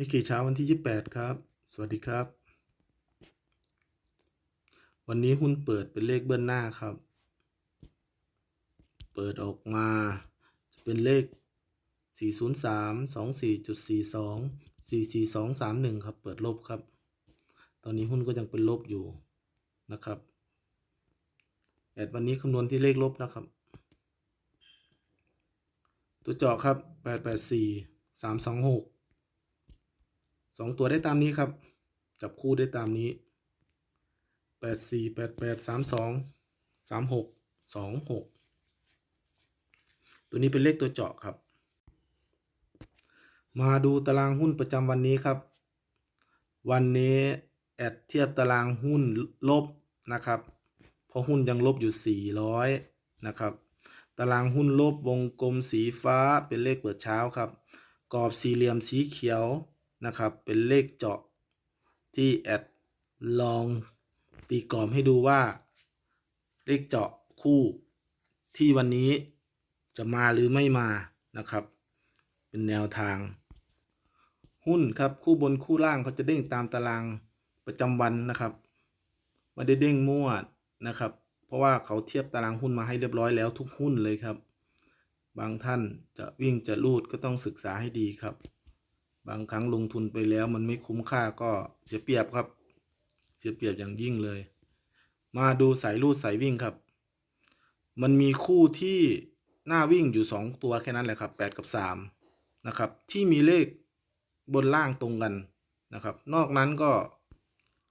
นิกเกิเช้าวันที่ 28 ครับ สวัสดีครับ วันนี้หุ้นเปิดเป็นเลขเบิ้ลหน้าครับ เปิดออกมา จะเป็นเลข 403 24.42 44231 ครับ เปิดลบครับ ตอนนี้หุ้นก็ยังเป็นลบอยู่นะครับแอดวันนี้คำนวณที่เลขลบนะครับ ตัวเจาะครับ 884 326 สองตัวได้ตามนี้ครับ จับคู่ได้ตามนี้แปดสี่แปดแปดสามสองสามหกสองหกตัวนี้เป็นเลขตัวเจาะครับ มาดูตารางหุ้นประจำวันนี้ครับ วันนี้แอดเทียบตารางหุ้นลบนะครับ เพราะหุ้นยังลบอยู่ 400 นะครับ ตารางหุ้นลบวงกลมสีฟ้าเป็นเลขเปิดเช้าครับ กรอบสี่เหลี่ยมสีเขียว นะครับ เป็นเลขเจาะที่แอดลองตีกรอบให้ดูว่า เลขเจาะคู่ที่วันนี้จะมาหรือไม่มานะครับ เป็นแนวทาง หุ้นครับคู่บนคู่ล่างเขาจะเด้งตามตารางประจำวันนะครับไม่ได้เด้งมั่วนะครับ เพราะว่าเขาเทียบตารางหุ้นมาให้เรียบร้อยแล้วทุกหุ้นเลยครับ บางท่านจะวิ่งจะลูดก็ต้องศึกษาให้ดีครับ บางครั้งลงทุนไปแล้วมันไม่คุ้มค่าก็เสียเปรียบครับ เสียเปรียบอย่างยิ่งเลย มาดูสายลูดสายวิ่งครับ มันมีคู่ที่หน้าวิ่งอยู่ 2 ตัวแค่นั้นแหละครับ 8 กับ3นะครับที่มีเลขบนล่างตรงกันนะครับ นอกนั้นก็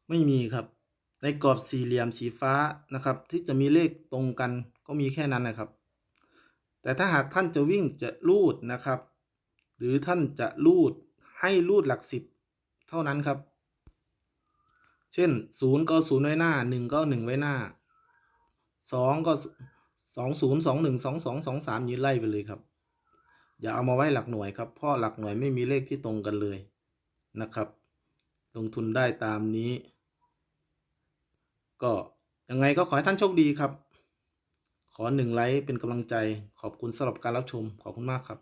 ไม่มีครับ ในกรอบสี่เหลี่ยมสีฟ้านะครับ ที่จะมีเลขตรงกันก็มีแค่นั้นนะครับ แต่ถ้าหากท่านจะวิ่งจะลูดนะครับ หรือท่านจะลูด ให้ลูดหลักสิบเท่านั้นครับ เช่นศูนย์ก็ศูนย์ไว้หน้าหนึ่งก็หนึ่งไว้หน้าสองก็สองศูนย์สองหนึ่งสองสองสองสามยืนไล่ไปเลยครับ อย่าเอามาไว้หลักหน่วยครับเพราะหลักหน่วยไม่มีเลขที่ตรงกันเลยนะครับ ลงทุนได้ตามนี้ ก็ยังไงก็ขอให้ท่านโชคดีครับ ขอหนึ่งไลค์เป็นกำลังใจขอบคุณสำหรับการรับชมขอบคุณมากครับ